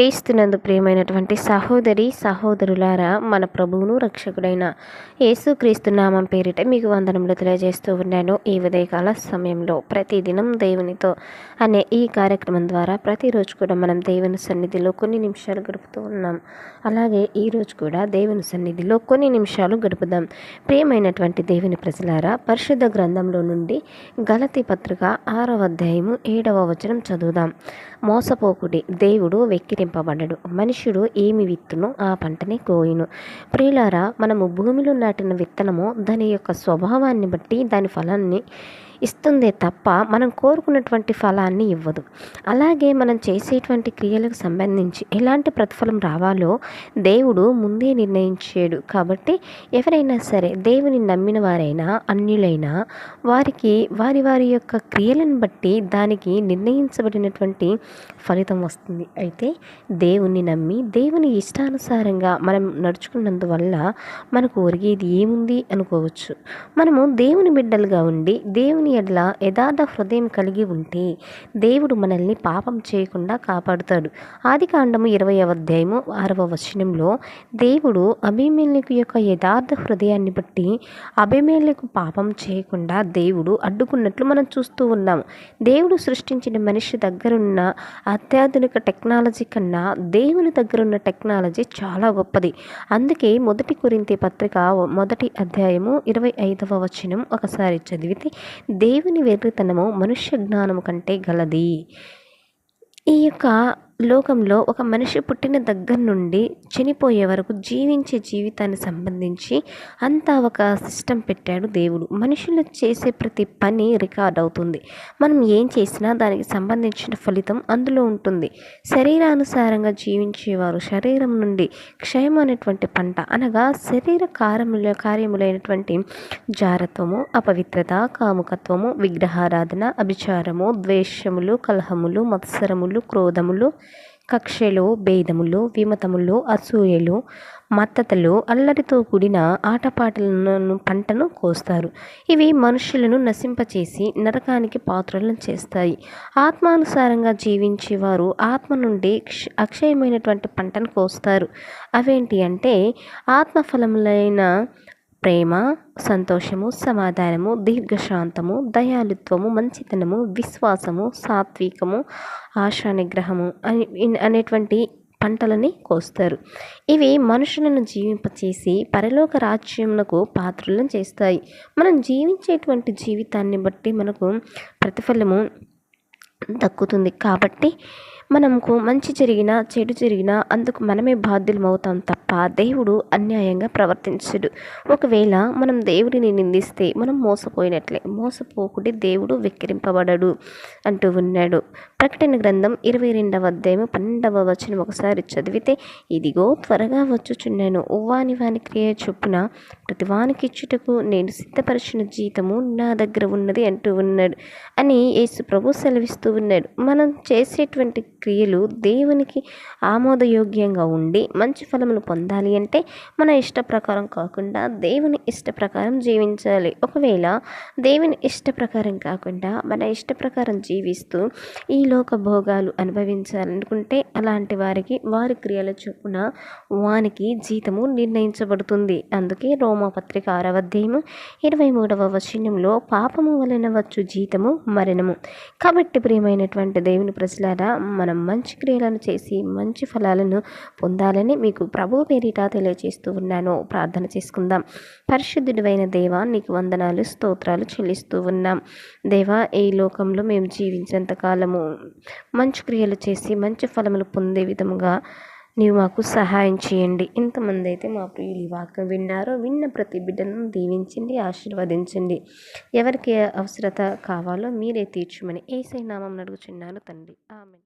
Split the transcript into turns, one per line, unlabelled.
క్రీస్తునందు ప్రియమైనటువంటి సహోదరి సహోదరులారా మన ప్రభువును రక్షకుడైన యేసుక్రీస్తు నామం పేరిట మీకు వందనములు తెలియజేస్తూ ఉన్నాను. ఈ ఉదయకాల సమయంలో ప్రతిదినం దేవునితో అనే ఈ కార్యక్రమం ద్వారా ప్రతిరోజు కూడా మనం దేవుని సన్నిధిలో కొన్ని నిమిషాలు గడుపుతూ ఉన్నాం. అలాగే ఈరోజు కూడా దేవుని సన్నిధిలో కొన్ని నిమిషాలు గడుపుదాం. ప్రియమైనటువంటి దేవుని ప్రజలారా పరిశుద్ధ గ్రంథంలో నుండి గలతి పత్రిక ఆరవ అధ్యాయము ఏడవ వచనం చదువుదాం. మోసపోకుడి దేవుడు వెక్కిరింపబడడు. మనుషుడు ఏమి విత్తును ఆ పంటని కోయును. ప్రియులారా మనము భూమిలో నాటిన విత్తనము దాని యొక్క స్వభావాన్ని బట్టి దాని ఫలాన్ని ఇస్తుందే తప్ప మనం కోరుకున్నటువంటి ఫలాన్ని ఇవ్వదు. అలాగే మనం చేసేటువంటి క్రియలకు సంబంధించి ఎలాంటి ప్రతిఫలం రావాలో దేవుడు ముందే నిర్ణయించాడు. కాబట్టి ఎవరైనా సరే దేవుని నమ్మిన వారైనా అన్యులైనా వారికి వారి వారి యొక్క క్రియలను బట్టి దానికి నిర్ణయించబడినటువంటి ఫలితం వస్తుంది. అయితే దేవుణ్ణి నమ్మి దేవుని ఇష్టానుసారంగా మనం నడుచుకున్నందువల్ల మనకు ఒరిగేది ఏముంది అనుకోవచ్చు. మనము దేవుని బిడ్డలుగా ఉండి దేవుని ఎడ్ల యథార్థ హృదయం కలిగి ఉంటే దేవుడు మనల్ని పాపం చేయకుండా కాపాడుతాడు. ఆది కాండము ఇరవై అధ్యాయము ఆరవ వచనంలో దేవుడు అభిమేలకు యొక్క యథార్థ హృదయాన్ని బట్టి అభిమేలకు పాపం చేయకుండా దేవుడు అడ్డుకున్నట్లు మనం చూస్తూ ఉన్నాము దేవుడు సృష్టించిన మనిషి దగ్గరున్న అత్యాధునిక టెక్నాలజీ కన్నా దేవుని దగ్గరున్న టెక్నాలజీ చాలా గొప్పది. అందుకే మొదటి కొరింతి పత్రిక మొదటి అధ్యాయము ఇరవై ఐదవ వచనం ఒకసారి చదివితే దేవుని వెర్రితనము మనుష్య జ్ఞానము కంటే గలది. ఈ యొక్క లోకంలో ఒక మనిషి పుట్టిన దగ్గర నుండి చనిపోయే వరకు జీవించే జీవితాన్ని సంబంధించి అంతా ఒక సిస్టమ్ పెట్టాడు దేవుడు. మనుషులు చేసే ప్రతి పని రికార్డ్ అవుతుంది. మనం ఏం చేసినా దానికి సంబంధించిన ఫలితం అందులో ఉంటుంది. శరీరానుసారంగా జీవించేవారు శరీరం నుండి క్షయం అనేటువంటి పంట అనగా శరీర కార్యముల కార్యములైనటువంటి జారత్వము అపవిత్రత కాముకత్వము విగ్రహారాధన అభిచారము ద్వేషములు కలహములు మత్సరములు క్రోధములు కక్షలు భేదములు విమతములు అసూయలు మత్తతలు అల్లరితో కూడిన ఆటపాటలను పంటను కోస్తారు. ఇవి మనుషులను నశింపచేసి నరకానికి పాత్రలను చేస్తాయి. ఆత్మానుసారంగా జీవించేవారు ఆత్మ నుండి అక్షయమైనటువంటి పంటను కోస్తారు. అవేంటి అంటే ఆత్మఫలములైన ప్రేమ సంతోషము సమాధానము దీర్ఘశాంతము దయాలుత్వము మంచితనము విశ్వాసము సాత్వికము ఆశానిగ్రహము అని అనేటువంటి పంటలని కోస్తారు. ఇవి మనుషులను జీవింపచేసి పరలోక రాజ్యమునకు పాత్రలను చేస్తాయి. మనం జీవించేటువంటి జీవితాన్ని బట్టి మనకు ప్రతిఫలము దక్కుతుంది. కాబట్టి మనకు మంచి జరిగినా చెడు జరిగినా అందుకు మనమే బాధ్యులం అవుతాం తప్ప దేవుడు అన్యాయంగా ప్రవర్తించడు. ఒకవేళ మనం దేవుడిని నిందిస్తే మనం మోసపోయినట్లే మోసపోకుంటే దేవుడు వెక్కిరింపబడడు అంటూ ఉన్నాడు. ప్రకటన గ్రంథం ఇరవై రెండవ అధ్యాయం పన్నెండవ వచనం ఒకసారి చదివితే ఇదిగో త్వరగా వచ్చుచున్నాను. ఉవ్వాని వాని క్రియ చొప్పున ప్రతివానికి ఇచ్చుటకు నేను సిద్ధపరిచిన జీతము నా దగ్గర ఉన్నది అంటూ ఉన్నాడు. అని యేసు ప్రభు సెలవిస్తూ ఉన్నాడు. మనం చేసేటువంటి క్రియలు దేవునికి ఆమోదయోగ్యంగా ఉండి మంచి ఫలములు పొందాలి అంటే మన ఇష్ట ప్రకారం కాకుండా దేవుని ఇష్ట ప్రకారం జీవించాలి. ఒకవేళ దేవుని ఇష్ట ప్రకారం కాకుండా మన ఇష్ట ప్రకారం జీవిస్తూ ఈ లోక భోగాలు అనుభవించాలనుకుంటే అలాంటి వారికి వారి క్రియల చొప్పున వానికి జీతము నిర్ణయించబడుతుంది. అందుకే రోమపత్రిక ఆరవ అధ్యాయము ఇరవై మూడవ వచనంలో పాపము వలన వచ్చు జీతము మరణము. కాబట్టి ప్రియమైనటువంటి దేవుని ప్రజలారా మనం మంచి క్రియలను చేసి మంచి ఫలాలను పొందాలని మీకు ప్రభు పేరిట తెలియజేస్తూ ఉన్నాను. ప్రార్థన చేసుకుందాం. పరిశుద్ధుడివైన దేవా నీకు వందనాలు స్తోత్రాలు చెల్లిస్తూ ఉన్నాం. దేవా ఈ లోకంలో మేము జీవించేంత కాలము మంచి క్రియలు చేసి మంచి ఫలములు పొందే విధముగా నీవు మాకు సహాయం చేయండి. ఇంతమంది అయితే మా ప్రియులు వాక్యం విన్నారో. విన్న ప్రతి బిడ్డను దీవించండి ఆశీర్వదించండి. ఎవరికి అవసరత కావాలో మీరే తీర్చమని ఏసై నామం అడుగుచున్నాను తండ్రి. ఆమె